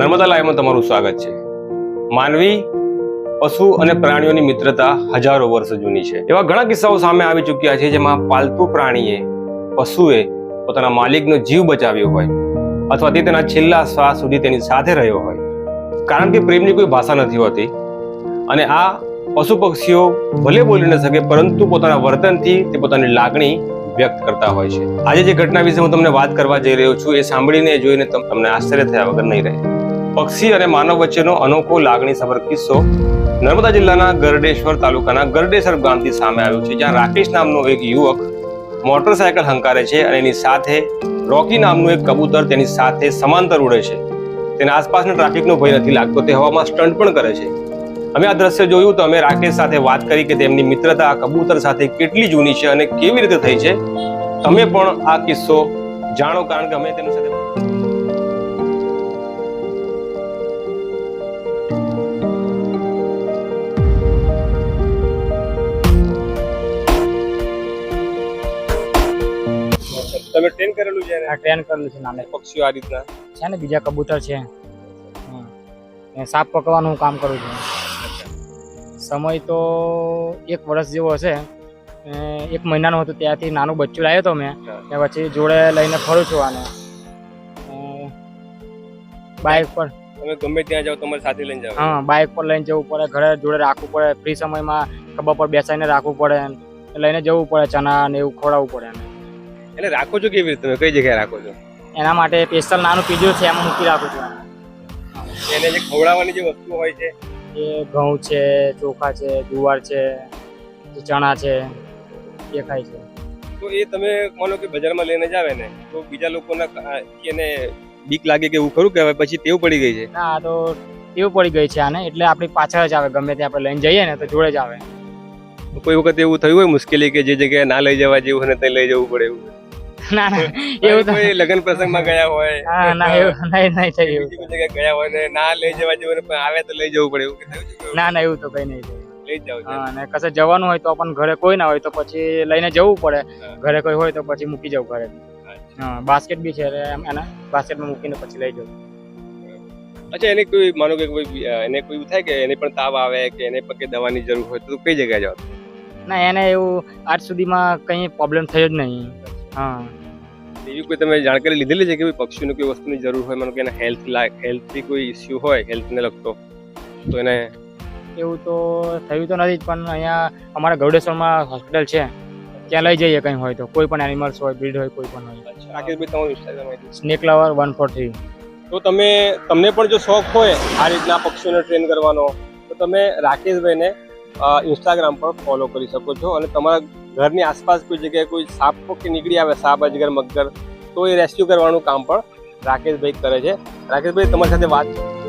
નર્મદા લાઈવમાં તમારું સ્વાગત છે. માનવી, પશુ અને પ્રાણીઓની મિત્રતા હજારો વર્ષ જૂની છે. એવા ઘણા કિસ્સાઓ સામે આવી ચૂક્યા છે જેમાં પાલતુ પ્રાણીએ પશુએ પોતાના માલિકનો જીવ બચાવ્યો હોય અથવા તે તેના છેલ્લા શ્વાસ સુધી તેની સાથે રહ્યો હોય. કારણ કે પ્રેમની કોઈ ભાષા નથી હોતી અને આ પશુ પક્ષીઓ ભલે બોલી ન શકે, પરંતુ પોતાના વર્તનથી તે પોતાની લાગણી વ્યક્ત કરતા હોય છે. આજે જે ઘટના વિશે હું તમને વાત કરવા જઈ રહ્યો છું એ સાંભળીને જોઈને તમને આશ્ચર્ય થયા વગર નહીં રહે. પક્ષી અને માનવ વચ્ચેનો અનોખો લાગણીસભર કિસ્સો નર્મદા જિલ્લાના ગરડેશ્વર તાલુકાના ગરડેશ્વર ગામથી સામે આવ્યો છે, જ્યાં રાકેશ નામનો એક યુવક મોટરસાયકલ હંકારે છે અને એની સાથે રોકી નામનું એક કબૂતર તેની સાથે સમાંતર ઉડે છે. તેને આસપાસના ટ્રાફિકનો ભય નથી લાગતો, તે હવામાં સ્ટન્ટ પણ કરે છે. અમે આ દ્રશ્ય જોયું તો અમે રાકેશ સાથે વાત કરી કે તેમની મિત્રતા આ કબૂતર સાથે કેટલી જૂની છે અને કેવી રીતે થઈ છે. તમે પણ આ કિસ્સો જાણો, કારણ કે અમે તેની સાથે તમે ટ્રેન કરેલું છે આ ટ્રેન કરેલું છે નાને પક્ષીઓ આ રીતના? છે ને બીજા કબૂતર છે. ને સાપ પકડવાનું કામ કરું છું. સમય તો એક વર્ષ જેવો હશે. એક મહિનાનો હતો ત્યાંથી નાનું બચ્ચું લાવ્યો હતો મેં. ને પછી જોડે લઈને ફરું છું આને. બાઇક પર તમે ગમે ત્યાં જાઓ તમારી સાથે લઈને જાઓ. હા બાઇક પર લઈને જવું પડે ઘરે જોડે રાખવું પડે ફ્રી સમયમાં ખબર પર બેસાઈને રાખવું પડે લઈને જવું પડે ચણા ને એવું ખોડાવવું પડે એને. એટલે રાખો છો કેવી રીતે તમે? કઈ જગ્યાએ રાખો છો? એના માટે સ્પેશિયલ નાનું પીજો છે એમાં મૂકી રાખું છું. એને જે ખવડાવવાની જે વસ્તુ હોય છે? એ ઘઉં છે ચોખા છે ગુવાર છે ચણા છે એ ખાય છે. તો એ તમે માનો કે બજારમાં લઈને જ આવે ને તો બીજા લોકોના એને બીક લાગે કે એવું ખરું કે હવે પછી ટેવ પડી ગઈ છે? ના આ તો ટેવ પડી ગઈ છે આને એટલે આપણી પાછળ જ આવે. ગમે ત્યાં આપણે લઈને જઈએ ને તો જોડે જ આવે. તો કોઈ વખત એવું થયું હોય મુશ્કેલી કે જે જગ્યાએ ના લઈ જવા જેવું હોય ને ત્યાં લઈ જવું પડે એવું? ના ના એવું તો લગ્ન પ્રસંગમાં ગયા હોય હા ના એવું નહીં નહીં થયું એવું. બીજી જગ્યાએ ગયા હોય ને ના લઈ જવા જેવું પણ આવે તો લઈ જવું પડે એવું કે? ના ના એવું તો કઈ નહીં. લઈ જાવ હા અને કશે જવાનું હોય તો પણ ઘરે કોઈ ના હોય તો પછી લઈને જવું પડે. ઘરે કોઈ હોય તો પછી મૂકી જવું ઘરે. હા બાસ્કેટ બી છે એને એના બાસ્કેટમાં મૂકીને પછી લઈ જવું અચ્છા એને કોઈ માનો કે કોઈ એને કોઈ થાય કે એને પણ તાવ આવે કે એને પણ કે દવાની જરૂર હોય તો કઈ જગ્યાએ જાવ? ના એને એવું આજ સુધીમાં કંઈ પ્રોબ્લેમ થયો જ નહીં. હા. એવી કોઈ તમે જાણકારી લીધેલી છે કે પક્ષીઓને કોઈ વસ્તુની જરૂર હોય? માનો કે એને હેલ્થ હેલ્થથી કોઈ ઇસ્યુ હોય હેલ્થને લગતો તો એને એવું તો થયું તો નથી જ પણ અહીંયા અમારા ગરુડેશ્વરમાં હોસ્પિટલ છે. ત્યાં લઈ જઈએ કંઈ હોય તો. કોઈ પણ એનિમલ્સ હોય બ્રીડ હોય કોઈ પણ હોય. રાકેશભાઈ તમારું Instagram snake lover one four three તો તમે તમને પણ જો શોખ હોય આ રીતના પક્ષીઓને ટ્રેન કરવાનો તો તમે રાકેશભાઈને ઇન્સ્ટાગ્રામ પર ફોલો કરી શકો છો અને તમારા ઘરની આસપાસ કોઈ જગ્યાએ કોઈ સાપ કે નીકળી આવે, સાપ અજગર મગર, તો એ રેસ્ક્યુ કરવાનું કામ પણ રાકેશભાઈ કરે છે. રાકેશભાઈ, તમારી સાથે વાત